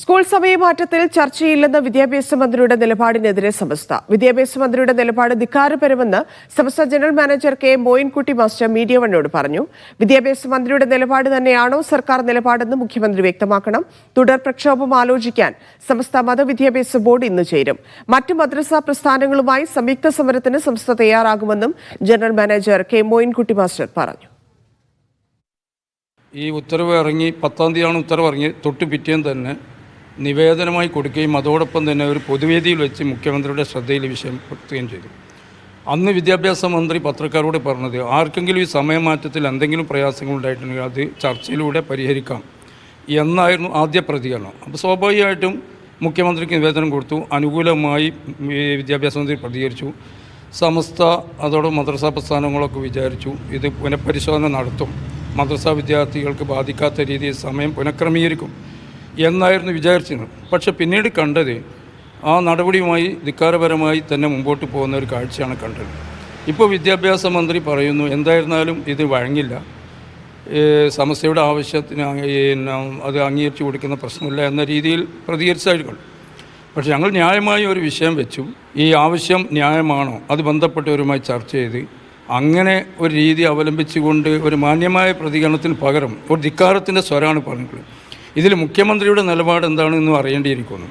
School സമയമാറ്റത്തിൽ ചർച്ചയില്ലെന്ന വിദ്യാഭ്യാസ മന്ത്രിയുടെ നിലപാടിനെതിരെ സമസ്ത. വിദ്യാഭ്യാസ മന്ത്രിയുടെ നിലപാട് ധിക്കാരപരമെന്ന് Samastha general manager K Moinkutty master media വണ്ണോട് പറഞ്ഞു. വിദ്യാഭ്യാസ മന്ത്രിയുടെ നിലപാട് തന്നെയാണോ സർക്കാർ നിലപാടെന്ന് മുഖ്യമന്ത്രി വ്യക്തമാക്കണം. തുടർ പ്രക്ഷോഭം ആലോചിക്കാൻ സമസ്ത മതവിദ്യാഭ്യാസ ബോർഡ് ഇന്ന് ചേരും. മറ്റ് മദ്രസ പ്രസ്ഥാനങ്ങളുമായി സംയുക്ത സമരത്തിന് സംസ്ഥ തയ്യാറാകുമെന്നും general manager K Moyinkutty master പറഞ്ഞു. ഈ ഉത്തരവ് ഇറങ്ങി പത്താം തീയതിയാണ് ഉത്തരവ് ഇറങ്ങി. തൊട്ട് പിറ്റേന്ന് തന്നെ നിവേദനമായി കൊടുക്കുകയും അതോടൊപ്പം തന്നെ ഒരു പൊതുവേദിയിൽ വെച്ച് മുഖ്യമന്ത്രിയുടെ ശ്രദ്ധയിൽ വിഷയം പെടുത്തുകയും ചെയ്തു. അന്ന് വിദ്യാഭ്യാസ മന്ത്രി പത്രക്കാരോട് പറഞ്ഞത് ആർക്കെങ്കിലും ഈ സമയമാറ്റത്തിൽ എന്തെങ്കിലും പ്രയാസങ്ങൾ ഉണ്ടായിട്ടുണ്ടെങ്കിൽ അത് ചർച്ചയിലൂടെ പരിഹരിക്കാം എന്നായിരുന്നു ആദ്യ പ്രതികരണം. അപ്പോൾ സ്വാഭാവികമായിട്ടും മുഖ്യമന്ത്രിക്ക് നിവേദനം കൊടുത്തു. അനുകൂലമായി വിദ്യാഭ്യാസ മന്ത്രി പ്രതികരിച്ചു. സമസ്ത അതോടെ മദ്രസാ പ്രസ്ഥാനങ്ങളൊക്കെ വിചാരിച്ചു. ഇത് പുനഃപരിശോധന നടത്തും. മദ്രസാ വിദ്യാർത്ഥികൾക്ക് ബാധിക്കാത്ത രീതിയിൽ സമയം പുനഃക്രമീകരിക്കും. എന്നായിരുന്നു വിചാരിച്ചിരുന്നത്. പക്ഷെ പിന്നീട് കണ്ടത് ആ നടപടിയുമായി ധിക്കാരപരമായി തന്നെ മുമ്പോട്ട് പോകുന്ന ഒരു കാഴ്ചയാണ് കണ്ടത്. ഇപ്പോൾ വിദ്യാഭ്യാസ മന്ത്രി പറയുന്നു എന്തായിരുന്നാലും ഇത് വഴങ്ങില്ല. സമസ്യയുടെ ആവശ്യത്തിന് അത് അംഗീകരിച്ചു കൊടുക്കുന്ന പ്രശ്നമില്ല എന്ന രീതിയിൽ പ്രതികരിച്ചായിരിക്കും പക്ഷേ ഞങ്ങൾ ന്യായമായ ഒരു വിഷയം വെച്ചു. ഈ ആവശ്യം ന്യായമാണോ? അത് ബന്ധപ്പെട്ടവരുമായി ചർച്ച ചെയ്ത് അങ്ങനെ ഒരു രീതി അവലംബിച്ചുകൊണ്ട് ഒരു മാന്യമായ പ്രതികരണത്തിന് പകരം ഒരു ധിക്കാരത്തിന്റെ സ്വരമാണ് പറഞ്ഞിട്ടുള്ളത്. ഇതിൽ മുഖ്യമന്ത്രിയുടെ നിലപാട് എന്താണെന്നും അറിയേണ്ടിയിരിക്കുന്നു.